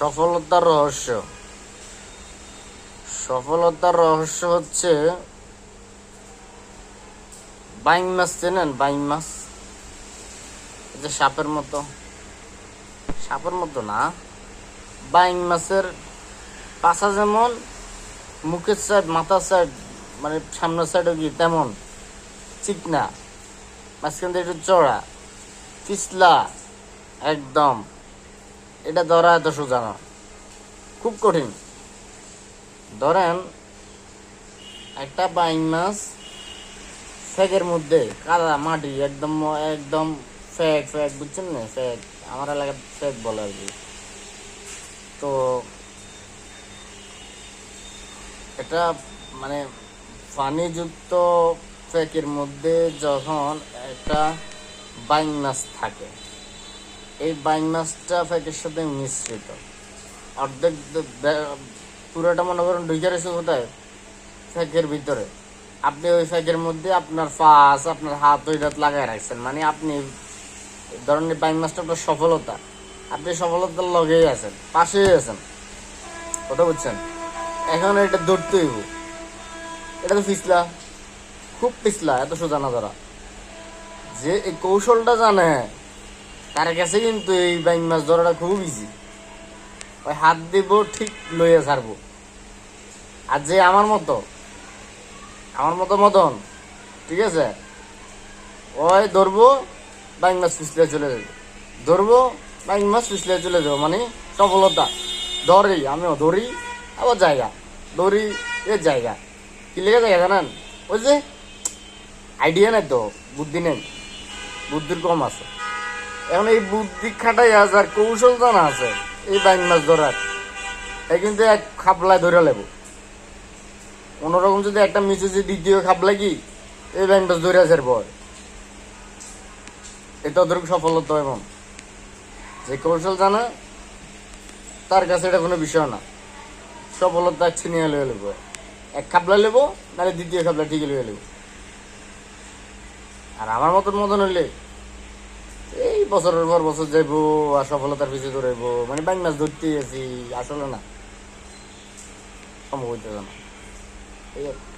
সফলতার রহস্য। সফলতার রহস্য হচ্ছে বাইং মাছ চেনেন? বাইং মাছ? যে সাপের মতো। সাপের মতো না। বাইং মাছের পাশা যেমন, মুখের সাইড মাথার সাইড মানে সামনের সাইডে গিয়ে তেমন। চিকনা মাঝখান থেকে একটু চড়া পিছলা। একদম। এটা ধরা এত সোজা না। খুব কঠিন। ধরেন, একটা বাইং মাছ ফ্যাগের মধ্যে কাদা মাটি, একদম একদম ফ্যাগ ফ্যাগ বুঝছেন না? ফ্যাগ আমার এলাকায় ফ্যাগ বলে আর কি। তো এটা মানে পানিযুক্ত ফ্যাকের মধ্যে যখন একটা বাইং মাছ থাকে এই বাইং মাছটা ফ্যাকের সাথে মিশ্রিত। অর্ধেক পুরোটা মনে করেন ঢুকে কোথায়? ফ্যাকের ভিতরে। আপনি ওই ফ্যাকের মধ্যে আপনার ফাঁস আপনার হাত ওই হাত লাগাই রাখছেন। মানে আপনি ধরনের বাইং মাছটা আপনার সফলতা। আপনি সফলতার লগেই আছেন, পাশেই আছেন। কথা বুঝছেন? এখন এটা ধরতে হইব। এটা তো পিছলা। খুব পিছলা, এত সোজা না ধরা। যে এই কৌশলটা জানে তার কাছে কিন্তু এই বাইং মাছ ধরাটা খুব ইজি ওই হাত দিব ঠিক লইয়া ছাড়বো। আর যে আমার মতো আমার মতো মতন, ঠিক আছে? ওই ধরবো বাইং মাছ পিছলে চলে যাবে। ধরবো বাইং মাছ পিছলে চলে যাব মানে সফলতা। ধরি, আমিও ধরি, আবার জায়গা। ধরি, এ জায়গা। কি লেগে জায়গা জানেন? ওই যে, আইডিয়া নাই তো, বুদ্ধি নেই। বুদ্ধির কম আছে। এখন এই বুদ্ধি খাটাই আছে আর কৌশল জানা আছে। এই বাইং মাছ ধরার। এই কিন্তু এক খাপলায় ধরে লেবো। কোনোরকম যদি একটা মিশে যদি দ্বিতীয় খাপলা কি, এই বাইং মাছ ধরে আছে পর এটা ওদের সফলতা এবং যে কৌশল জানা, তার কাছে এটা কোনো বিষয় না। সফলতা ছিনিয়ে লয়ে লেব। এক খাপলা নেব নাহলে দ্বিতীয় খাপলা ঠিক লয়ে নেব আর আমার মতন মতন হইলে বছরের পর বছর যাইবো, আর সফলতার পিছিয়ে দৌড়াইবো। মানে ব্যাংক মাছ ধরতে আছি, আসলে না। সম্ভব হইতে না। এই।